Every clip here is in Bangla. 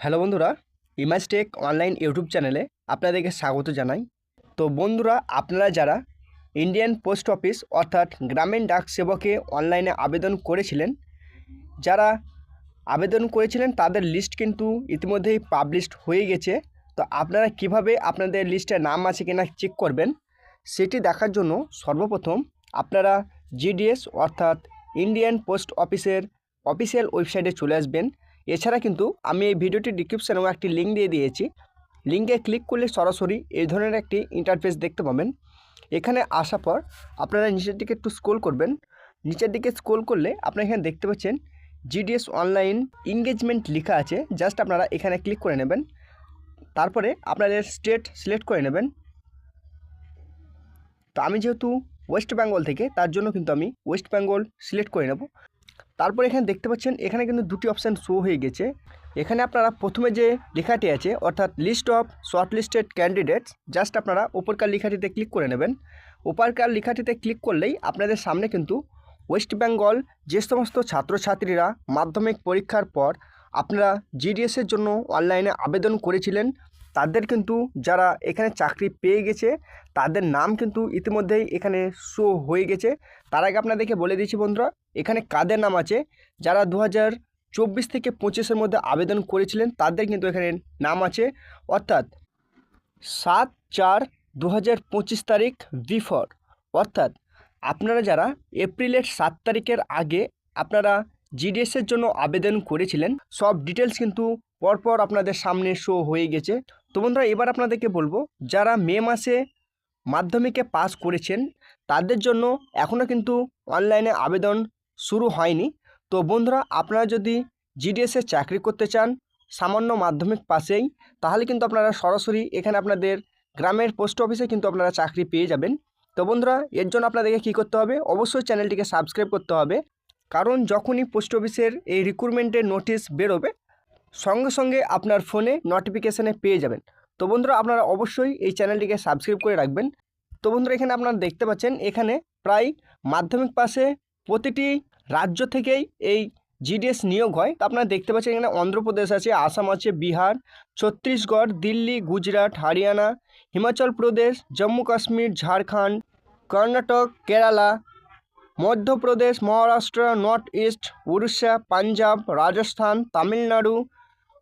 হ্যালো বন্ধুরা, ইমাজ টেক অনলাইন ইউটিউব চ্যানেলে আপনাদেরকে স্বাগত জানাই। তো বন্ধুরা, আপনারা যারা ইন্ডিয়ান পোস্ট অফিস অর্থাৎ গ্রামীণ ডাক সেবকে অনলাইনে আবেদন করেছিলেন, যারা আবেদন করেছিলেন তাদের লিস্ট কিন্তু ইতিমধ্যেই পাবলিশড হয়ে গেছে। তো আপনারা কীভাবে আপনাদের লিস্টে নাম আছে কিনা চেক করবেন, সেটি দেখার জন্য সর্বপ্রথম আপনারা জিডিএস অর্থাৎ ইন্ডিয়ান পোস্ট অফিসের অফিসিয়াল ওয়েবসাইটে চলে আসবেন। এছাড়া কিন্তু আমি এই ভিডিওটির ডিসক্রিপশানেও একটি লিঙ্ক দিয়ে দিয়েছি। লিঙ্কে ক্লিক করলে সরাসরি এই ধরনের একটি ইন্টারফেস দেখতে পাবেন। এখানে আসার পর আপনারা নিচের দিকে একটু স্ক্রোল করবেন। নিচের দিকে স্ক্রোল করলে আপনারা এখানে দেখতে পাচ্ছেন জিডিএস অনলাইন এঙ্গেজমেন্ট লেখা আছে। জাস্ট আপনারা এখানে ক্লিক করে নেবেন। তারপরে আপনাদের স্টেট সিলেক্ট করে নেবেন। তো আমি যেহেতু ওয়েস্ট বেঙ্গল থেকে, তার জন্য কিন্তু আমি ওয়েস্ট বেঙ্গল সিলেক্ট করে নেব। তারপর এখানে দেখতে পাচ্ছেন, এখানে কিন্তু দুটি অপশান শো হয়ে গেছে। এখানে আপনারা প্রথমে যে লেখাটি আছে, অর্থাৎ list of short listed candidates just আপনারা ওপরকার লেখাটিতে ক্লিক করে নেবেন। ওপরকার লেখাটিতে ক্লিক করলেই আপনাদের সামনে কিন্তু ওয়েস্ট বেঙ্গল যে সমস্ত ছাত্রছাত্রীরা মাধ্যমিক পরীক্ষার পর আপনারা জিডিএসের জন্য অনলাইনে আবেদন করেছিলেন তাদের কিন্তু যারা এখানে চাকরি পেয়ে গেছে, তাদের নাম কিন্তু ইতিমধ্যেই এখানে শো হয়ে গেছে। তার আগে আপনাদেরকে বলে দিচ্ছি বন্ধুরা, এখানে কাদের নাম আছে? যারা দু চব্বিশ থেকে পঁচিশের মধ্যে আবেদন করেছিলেন, তাদের কিন্তু এখানে নাম আছে। অর্থাৎ সাত চার দু তারিখ বিফর অর্থাৎ আপনারা যারা এপ্রিলের সাত তারিখের আগে আপনারা জিডিএসের জন্য আবেদন করেছিলেন, সব ডিটেলস কিন্তু পরপর আপনাদের সামনে শো হয়ে গেছে। তো বন্ধুরা, এবার আপনাদেরকে বলব, যারা মে মাসে মাধ্যমিকে পাস করেছেন, তাদের জন্য এখনও কিন্তু অনলাইনে আবেদন শুরু হয়নি। তো বন্ধুরা, আপনারা যদি জিডিএসে চাকরি করতে চান, সামান্য মাধ্যমিক পাশেই, তাহলে কিন্তু আপনারা সরাসরি এখানে আপনাদের গ্রামের পোস্ট অফিসে কিন্তু আপনারা চাকরি পেয়ে যাবেন। তো বন্ধুরা, এর জন্য আপনাদেরকে কী করতে হবে? অবশ্যই চ্যানেলটিকে সাবস্ক্রাইব করতে হবে। কারণ যখনই পোস্ট অফিসের এই রিক্রুটমেন্টের নোটিশ বেরোবে সঙ্গে সঙ্গে আপনার ফোনে নোটিফিকেশানে পেয়ে যাবেন। তো বন্ধুরা, আপনারা অবশ্যই এই চ্যানেলটিকে সাবস্ক্রাইব করে রাখবেন। তো বন্ধুরা, এখানে আপনারা দেখতে পাচ্ছেন, এখানে প্রায় মাধ্যমিক পাশে প্রতিটি রাজ্য থেকেই এই জিডিএস নিয়োগ হয়। তো আপনারা দেখতে পাচ্ছেন, এখানে অন্ধ্রপ্রদেশ আছে, আসাম আছে, বিহার, ছত্তিশগড়, দিল্লি, গুজরাট, হরিয়ানা, হিমাচল প্রদেশ, জম্মু কাশ্মীর, ঝাড়খণ্ড, কর্ণাটক, কেরালা, মধ্যপ্রদেশ, মহারাষ্ট্র, নর্থ ইস্ট, উড়িষ্যা, পাঞ্জাব, রাজস্থান, তামিলনাড়ু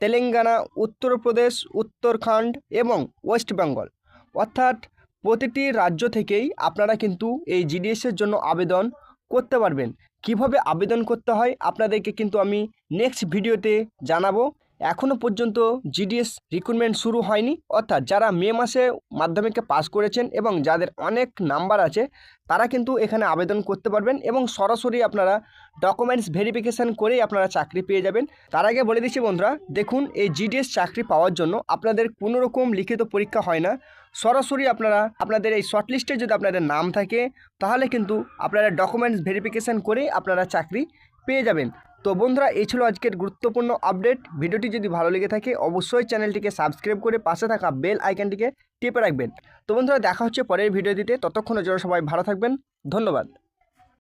তেলেঙ্গানা, উত্তরপ্রদেশ উত্তরাখণ্ড এবং ওয়েস্ট বেঙ্গল। অর্থাৎ প্রতিটি রাজ্য থেকেই আপনারা কিন্তু এই জিডিএসের জন্য আবেদন করতে পারবেন। কীভাবে আবেদন করতে হয় আপনাদেরকে কিন্তু আমি নেক্সট ভিডিওতে জানাব। এখনও পর্যন্ত জিডিএস রিক্রুটমেন্ট শুরু হয়নি। অর্থাৎ যারা মে মাসে মাধ্যমিকে পাস করেছেন এবং যাদের অনেক নাম্বার আছে, তারা কিন্তু এখানে আবেদন করতে পারবেন এবং সরাসরি আপনারা ডকুমেন্টস ভেরিফিকেশান করেই আপনারা চাকরি পেয়ে যাবেন। তার আগে বলে দিচ্ছি বন্ধুরা, দেখুন এই জিডিএস চাকরি পাওয়ার জন্য আপনাদের কোনো রকম লিখিত পরীক্ষা হয় না। সরাসরি আপনারা, আপনাদের এই শর্টলিস্টে যদি আপনাদের নাম থাকে, তাহলে কিন্তু আপনারা ডকুমেন্টস ভেরিফিকেশান করেই আপনারা চাকরি পেয়ে যাবেন। তো বন্ধুরা, এই ছিল আজকের গুরুত্বপূর্ণ আপডেট। ভিডিওটি যদি ভালো লেগে থাকে, অবশ্যই চ্যানেলটিকে সাবস্ক্রাইব করে পাশে থাকা বেল আইকনটিকে টিপে রাখবেন। তো বন্ধুরা, দেখা হচ্ছে পরের ভিডিও দিতে। ততক্ষণের জন্য সবাই ভালো থাকবেন। ধন্যবাদ।